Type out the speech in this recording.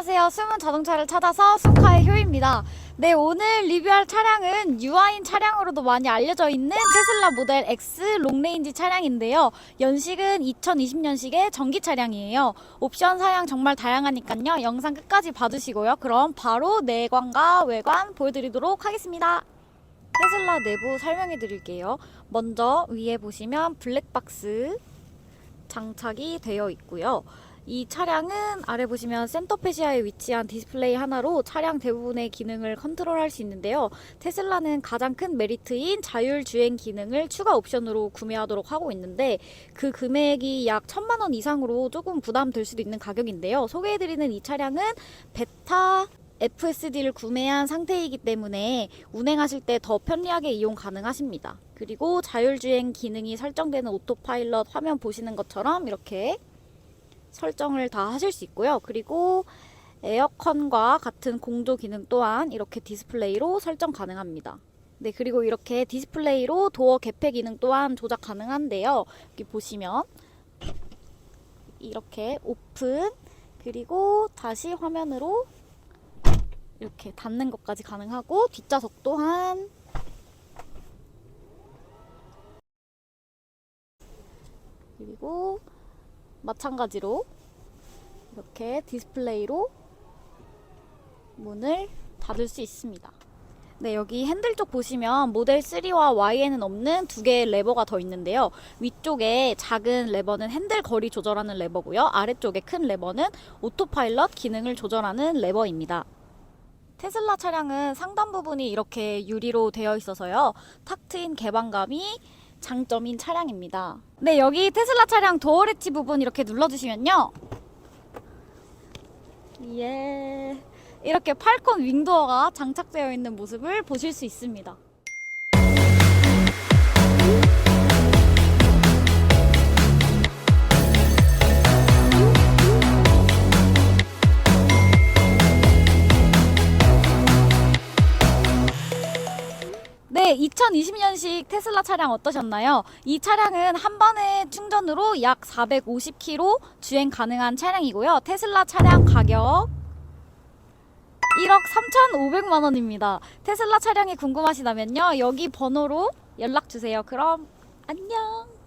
안녕하세요. 숨은 자동차를 찾아서 순카의 효입니다. 네, 오늘 리뷰할 차량은 유아인 차량으로도 많이 알려져 있는 테슬라 모델 X 롱레인지 차량인데요. 연식은 2020년식의 전기 차량이에요. 옵션 사양 정말 다양하니까요. 영상 끝까지 봐주시고요. 그럼 바로 내관과 외관 보여드리도록 하겠습니다. 테슬라 내부 설명해 드릴게요. 먼저 위에 보시면 블랙박스 장착이 되어 있고요. 이 차량은 아래 보시면 센터페시아에 위치한 디스플레이 하나로 차량 대부분의 기능을 컨트롤할 수 있는데요. 테슬라는 가장 큰 메리트인 자율주행 기능을 추가 옵션으로 구매하도록 하고 있는데 그 금액이 약 천만 원 이상으로 조금 부담될 수도 있는 가격인데요. 소개해드리는 이 차량은 베타 FSD를 구매한 상태이기 때문에 운행하실 때 더 편리하게 이용 가능하십니다. 그리고 자율주행 기능이 설정되는 오토파일럿 화면 보시는 것처럼 이렇게 설정을 다 하실 수 있고요. 그리고 에어컨과 같은 공조 기능 또한 이렇게 디스플레이로 설정 가능합니다. 네, 그리고 이렇게 디스플레이로 도어 개폐 기능 또한 조작 가능한데요. 여기 보시면 이렇게 오픈 그리고 다시 화면으로 이렇게 닫는 것까지 가능하고 뒷좌석 또한 그리고 마찬가지로 이렇게 디스플레이로 문을 닫을 수 있습니다. 네, 여기 핸들 쪽 보시면 모델 3와 Y에는 없는 두 개의 레버가 더 있는데요. 위쪽에 작은 레버는 핸들 거리 조절하는 레버고요. 아래쪽에 큰 레버는 오토파일럿 기능을 조절하는 레버입니다. 테슬라 차량은 상단 부분이 이렇게 유리로 되어 있어서요. 탁 트인 개방감이 장점인 차량입니다. 네, 여기 테슬라 차량 도어 레치 부분 이렇게 눌러주시면요. 예. 이렇게 팔콘 윙도어가 장착되어 있는 모습을 보실 수 있습니다. 네, 2020년식 테슬라 차량 어떠셨나요? 이 차량은 한 번의 충전으로 약 450km 주행 가능한 차량이고요. 테슬라 차량 가격 1억 3,500만 원입니다. 테슬라 차량이 궁금하시다면요. 여기 번호로 연락 주세요. 그럼 안녕.